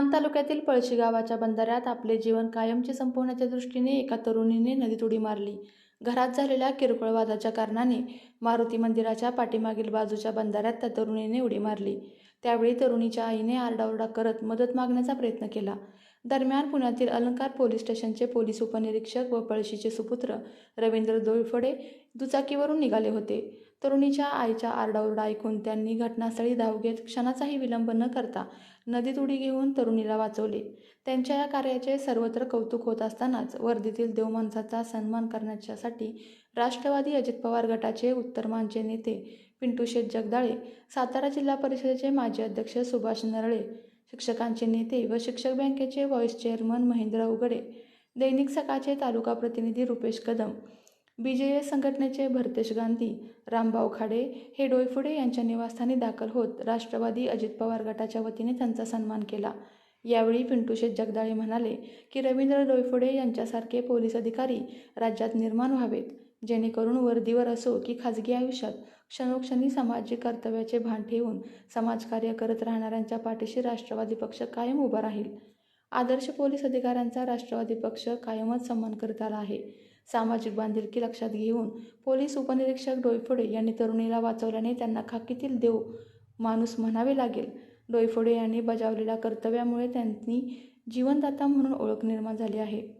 मान तालुक्यातील पळशी गावाच्या बंधाऱ्यात आपले जीवन कायमचे संपवण्याच्या दृष्टीने एका तरुणीने नदीत उडी मारली. घरात झालेल्या किरकोळ वादाच्या कारणाने मारुती मंदिराच्या पाठीमागील बाजूच्या बंधाऱ्यात त्या तरुणीने उडी मारली. त्यावेळी तरुणीच्या आईने आरडाओरडा करत मदत मागण्याचा प्रयत्न केला. दरम्यान पुण्यातील अलंकार पोलीस स्टेशनचे पोलीस उपनिरीक्षक व पळशीचे सुपुत्र रवींद्र दोळफडे दुचाकीवरून निघाले होते. तरुणीच्या आईच्या आरडाओरडा ऐकून त्यांनी घटनास्थळी धाव घेत क्षणाचाही विलंब न करता नदीत उडी घेऊन तरुणीला वाचवले. त्यांच्या या कार्याचे सर्वत्र कौतुक होत असतानाच वर्धेतील देवमाणसाचा सन्मान करण्याच्यासाठी राष्ट्रवादी अजित पवार गटाचे उत्तरमानचे नेते पिंटू शेठ जगदाळे सातारा जिल्हा परिषदेचे माजी अध्यक्ष सुभाष नरळे शिक्षकांचे नेते व शिक्षक बँकेचे व्हाईस चेअरमन महेंद्र उगडे दैनिक सकाळचे तालुका प्रतिनिधी Rupesh Kadam B J S संघटनेचे भरतेश गांधी रामभाऊ खाडे हे डोयफुडे यांच्या निवासस्थानी दाखल होत राष्ट्रवादी अजित पवार गटाच्या वतीने त्यांचा सन्मान केला. यावेळी पिंटू शेठ जगदाळे म्हणाले की रवींद्र डोईफुडे यांच्यासारखे पोलीस अधिकारी राज्यात निर्माण व्हावेत. जेणेकरून वर्दीवर असो की खाजगी आयुष्यात क्षणोक्षणी सामाजिक कर्तव्याचे भान ठेवून समाजकार्य करत राहणाऱ्यांच्या पाठीशी राष्ट्रवादी पक्ष कायम उभा राहील. आदर्श पोलीस अधिकाऱ्यांचा राष्ट्रवादी पक्ष कायमच सन्मान करत आला आहे. सामाजिक बांधिलकी लक्षात घेऊन पोलीस उपनिरीक्षक डोईफोडे यांनी तरुणीला वाचवल्याने त्यांना खाकीतील देव माणूस म्हणावे लागेल. डोईफोडे यांनी बजावलेल्या कर्तव्यामुळे त्यांनी जीवनदाता म्हणून ओळख निर्माण झाली आहे.